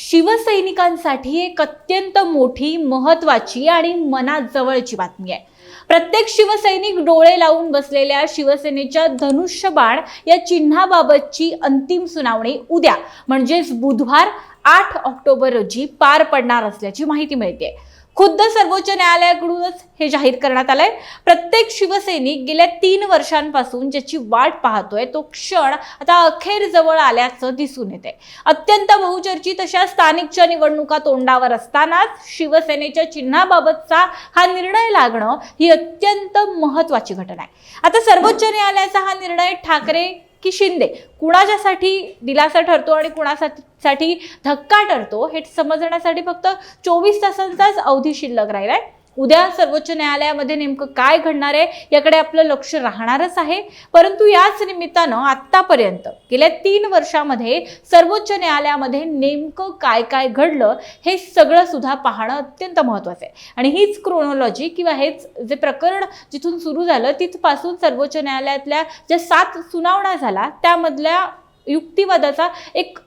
शिवसैनिकांसाठी एक अत्यंत मोठी महत्वाची आणि मनात जवळची बातमी आहे. प्रत्येक शिवसैनिक डोळे लावून बसलेल्या शिवसेनेच्या धनुष्यबाण या चिन्हाबाबतची अंतिम सुनावणी उद्या म्हणजेच बुधवार आठ ऑक्टोबर रोजी पार पडणार असल्याची माहिती मिळते. खुद्द सर्वोच्च न्यायालयाकडूनच हे जाहीर करण्यात आलंय. प्रत्येक शिवसैनिक गेल्या तीन वर्षांपासून ज्याची वाट पाहतोय तो क्षण आता अखेर जवळ आल्याचं दिसून येते अत्यंत बहुचर्चित अशा स्थानिकच्या निवडणुका तोंडावर असतानाच शिवसेनेच्या चिन्हाबाबतचा हा निर्णय लागणं ही अत्यंत महत्वाची घटना आहे. आता सर्वोच्च न्यायालयाचा हा निर्णय ठाकरे की शिंदे. कुणाच्यासाठी दिलासा ठरतो आणि कुणासाठी धक्का ठरतो हे समजण्यासाठी फक्त चोवीस तासांचाच अवधी शिल्लक राहिलाय. उद्या सर्वोच्च न्यायालयामध्ये नेमकं काय घडणार आहे याकडे आपलं लक्ष राहणारच आहे. परंतु याच निमित्तानं आत्तापर्यंत गेल्या तीन वर्षामध्ये सर्वोच्च न्यायालयामध्ये नेमकं काय काय घडलं हे सगळं सुद्धा पाहणं अत्यंत महत्त्वाचं आहे. आणि हीच क्रोनॉलॉजी किंवा हेच जे प्रकरण जिथून सुरू झालं तिथपासून सर्वोच्च न्यायालयातल्या ज्या सात सुनावण्या झाला त्यामधल्या युक्तिवादाचा एक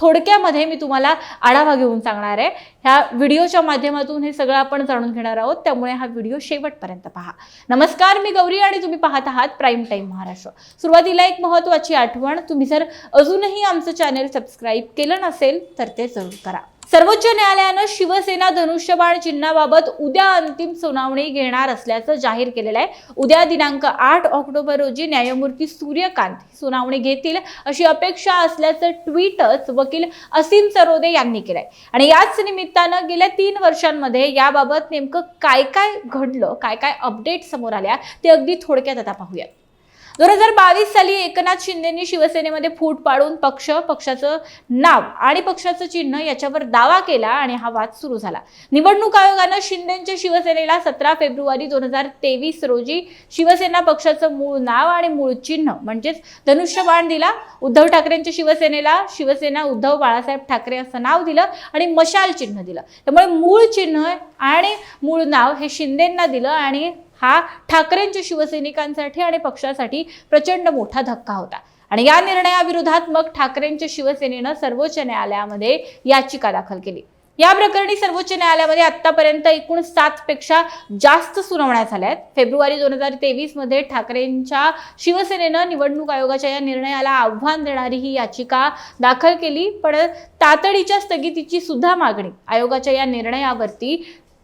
थोडक्यामध्ये मी तुम्हाला आढावा घेऊन सांगणार आहे. ह्या व्हिडिओच्या माध्यमातून हे सगळं आपण जाणून घेणार आहोत. त्यामुळे हा व्हिडिओ शेवटपर्यंत पहा. नमस्कार मी गौरी आणि तुम्ही पाहत आहात प्राईम टाईम महाराष्ट्र. सुरुवातीला एक महत्त्वाची आठवण तुम्ही जर अजूनही आमचं चॅनेल सबस्क्राईब केलं नसेल तर ते जरूर करा. सर्वोच्च न्यायालयानं शिवसेना धनुष्यबाण चिन्हाबाबत उद्या अंतिम सुनावणी घेणार असल्याचं जाहीर केलेलं आहे. उद्या दिनांक आठ ऑक्टोबर रोजी न्यायमूर्ती सूर्यकांत सुनावणी घेतील अशी अपेक्षा असल्याचं ट्विटच वकील असीम सरोदे यांनी केलंय. आणि याच निमित्तानं गेल्या तीन वर्षांमध्ये याबाबत नेमकं काय काय घडलं काय काय अपडेट समोर आल्या ते अगदी थोडक्यात आता पाहूयात. दोन हजार बावीस साली एकनाथ शिंदेनी शिवसेनेमध्ये फूट पाडून पक्ष पक्षाचं नाव आणि पक्षाचं चिन्ह याच्यावर दावा केला आणि हा वाद सुरू झाला. निवडणूक आयोगानं शिंदेच्या शिवसेनेला सतरा फेब्रुवारी दोन हजार तेवीस रोजी शिवसेना पक्षाचं मूळ नाव आणि मूळ चिन्ह म्हणजेच धनुष्यबाण दिला. उद्धव ठाकरेंच्या शिवसेनेला शिवसेना उद्धव बाळासाहेब ठाकरे असं नाव दिलं आणि मशाल चिन्ह दिलं. त्यामुळे मूळ चिन्ह आणि मूळ नाव हे शिंदेंना दिलं आणि हा ठाकरेंच्या शिवसैनिकांसाठी आणि पक्षासाठी प्रचंड मोठा धक्का होता. आणि या निर्णयाविरोधात मग ठाकरेंच्या शिवसेनेनं सर्वोच्च न्यायालयामध्ये याचिका दाखल केली. या प्रकरणी सर्वोच्च न्यायालयामध्ये आतापर्यंत एकूण सात पेक्षा जास्त सुनावण्या झाल्या आहेत. फेब्रुवारी दोन हजार तेवीसमध्ये ठाकरेंच्या शिवसेनेनं निवडणूक आयोगाच्या या निर्णयाला आव्हान देणारी ही याचिका दाखल केली. पण तातडीच्या स्थगितीची सुद्धा मागणी आयोगाच्या या निर्णयावरती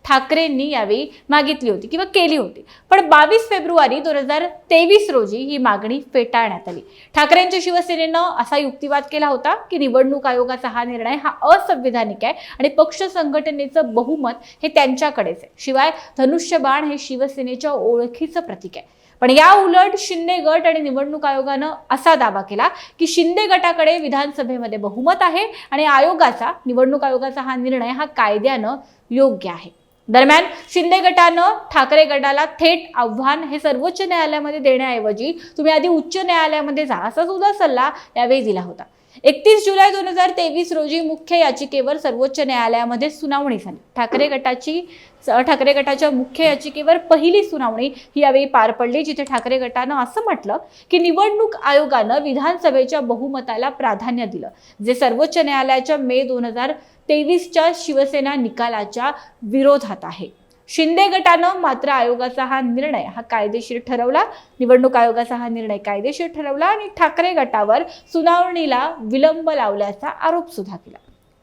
ठाकरेंनी यावेळी मागितली होती किंवा केली होती. पण बावीस फेब्रुवारी दोन हजार तेवीस रोजी ही मागणी फेटाळण्यात आली. ठाकरेंच्या शिवसेनेनं असा युक्तिवाद केला होता की निवडणूक आयोगाचा हा निर्णय हा असंविधानिक आहे आणि पक्ष संघटनेचं बहुमत हे त्यांच्याकडेच आहे. शिवाय धनुष्यबाण हे शिवसेनेच्या ओळखीचं प्रतीक आहे. पण या उलट शिंदे गट आणि निवडणूक आयोगानं असा दावा केला की शिंदे गटाकडे विधानसभेमध्ये बहुमत आहे आणि आयोगाचा निवडणूक आयोगाचा हा निर्णय हा कायद्यानं योग्य आहे. दरम्यान शिंदे गटानं ठाकरे गटाला थेट आव्हान हे सर्वोच्च न्यायालयामध्ये देण्याऐवजी तुम्ही आधी उच्च न्यायालयामध्ये जा असा सुद्धा सल्ला यावेळी दिला होता. एकतीस जुलै दोन हजार तेवीस रोजी मुख्य याचिकेवर सर्वोच्च न्यायालयामध्ये सुनावणी झाली. ठाकरे गटाची ठाकरे गटाच्या मुख्य याचिकेवर पहिली सुनावणी ही यावेळी पार पडली जिथे ठाकरे गटानं असं म्हटलं की निवडणूक आयोगानं विधानसभेच्या बहुमताला प्राधान्य दिलं. जे सर्वोच्च न्यायालयाच्या मे दोन हजार तेवीसच्या शिवसेना निकालाच्या विरोधात आहे. शिंदे गटानं मात्र आयोगाचा हा निर्णय हा कायदेशीर ठरवला. निवडणूक आयोगाचा हा निर्णय कायदेशीर ठरवला आणि ठाकरे गटावर सुनावणीला विलंब लावल्याचा आरोप सुद्धा केला.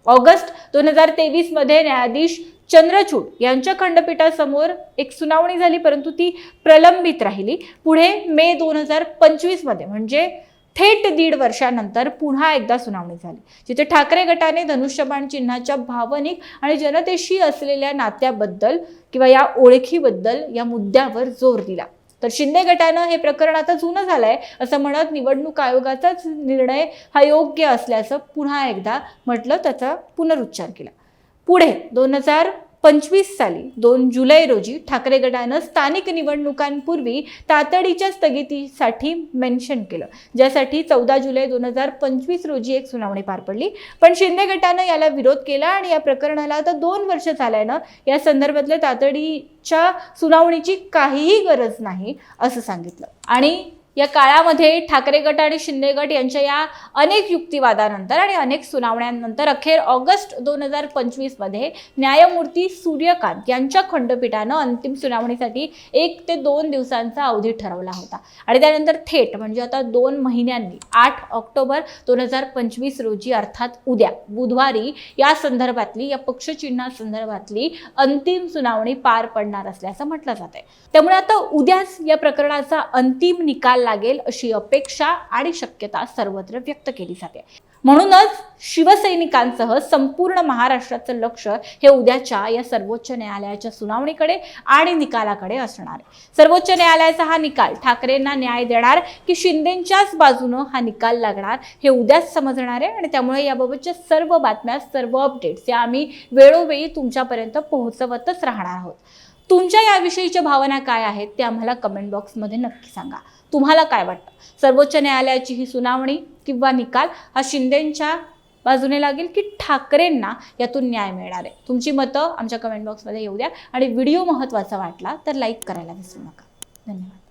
ऑगस्ट दोन हजार तेवीसमध्ये न्यायाधीश चंद्रचूड यांच्या खंडपीठासमोर एक सुनावणी झाली परंतु ती प्रलंबित राहिली. पुढे मे दोन हजार पंचवीसमध्ये म्हणजे थेट दीड वर्षानंतर पुन्हा एकदा सुनावणी झाली जिथे ठाकरे गटाने धनुष्यबाण चिन्हाच्या भावनिक आणि जनतेशी असलेल्या नात्याबद्दल किंवा या ओळखीबद्दल या मुद्द्यावर जोर दिला. तर शिंदे गटानं हे प्रकरण आता जुनं झालंय असं म्हणत निवडणूक आयोगाचाच निर्णय हा योग्य असल्याचं पुन्हा एकदा म्हटलं त्याचा पुनरुच्चार केला. पुढे दोन हजार पंचवीस साली दोन जुलै रोजी ठाकरे गटानं स्थानिक निवडणुकांपूर्वी तातडीच्या स्थगितीसाठी मेन्शन केलं ज्यासाठी चौदा जुलै दोन हजार पंचवीस रोजी एक सुनावणी पार पडली. पण शिंदे गटानं याला विरोध केला आणि या प्रकरणाला आता दोन वर्ष झाल्यानं या संदर्भातल्या तातडीच्या सुनावणीची काहीही गरज नाही असं सांगितलं. आणि या काळामध्ये ठाकरे गट आणि शिंदे गट यांच्या या अनेक युक्तिवादानंतर आणि अनेक सुनावण्यांनंतर अखेर ऑगस्ट दोन हजार पंचवीसमध्ये न्यायमूर्ती सूर्यकांत यांच्या खंडपीठानं अंतिम सुनावणीसाठी एक ते दोन दिवसांचा अवधी ठरवला होता. आणि त्यानंतर थेट म्हणजे आता दोन महिन्यांनी आठ ऑक्टोबर दोन हजार पंचवीस रोजी अर्थात उद्या बुधवारी या संदर्भातली या पक्षचिन्हा संदर्भातली अंतिम सुनावणी पार पडणार असल्याचं म्हटलं जात आहे त्यामुळे आता उद्याच या प्रकरणाचा अंतिम निकाल लागेल अशी अपेक्षा आणि शक्यता सर्वत्र व्यक्त केली जाते. म्हणूनच शिवसैनिकांसह संपूर्ण महाराष्ट्राचं लक्ष हे उद्याच्या या सर्वोच्च न्यायालयाच्या सुनावणीकडे आणि निकालाकडे असणार. सर्वोच्च न्यायालयाचा हा निकाल ठाकरेंना न्याय देणार की शिंदेच्याच बाजूनं हा निकाल लागणार हे उद्याच समजणार आहे आणि त्यामुळे याबाबतच्या सर्व बातम्या सर्व अपडेट्स या आम्ही वेळोवेळी तुमच्यापर्यंत पोहोचवतच राहणार आहोत. तुमच्या याविषयीच्या भावना काय आहेत ते आम्हाला कमेंट बॉक्समध्ये नक्की सांगा. तुम्हाला काय वाटतं? सर्वोच्च न्यायालयाची ही सुनावणी किंवा निकाल हा शिंदेंच्या बाजूने लागेल की ठाकरेंना यातून न्याय मिळणार आहे? तुमची मतं आमच्या कमेंट बॉक्समध्ये येऊ द्या. आणि व्हिडिओ महत्त्वाचा वाटला तर लाईक करायला विसरू नका. धन्यवाद.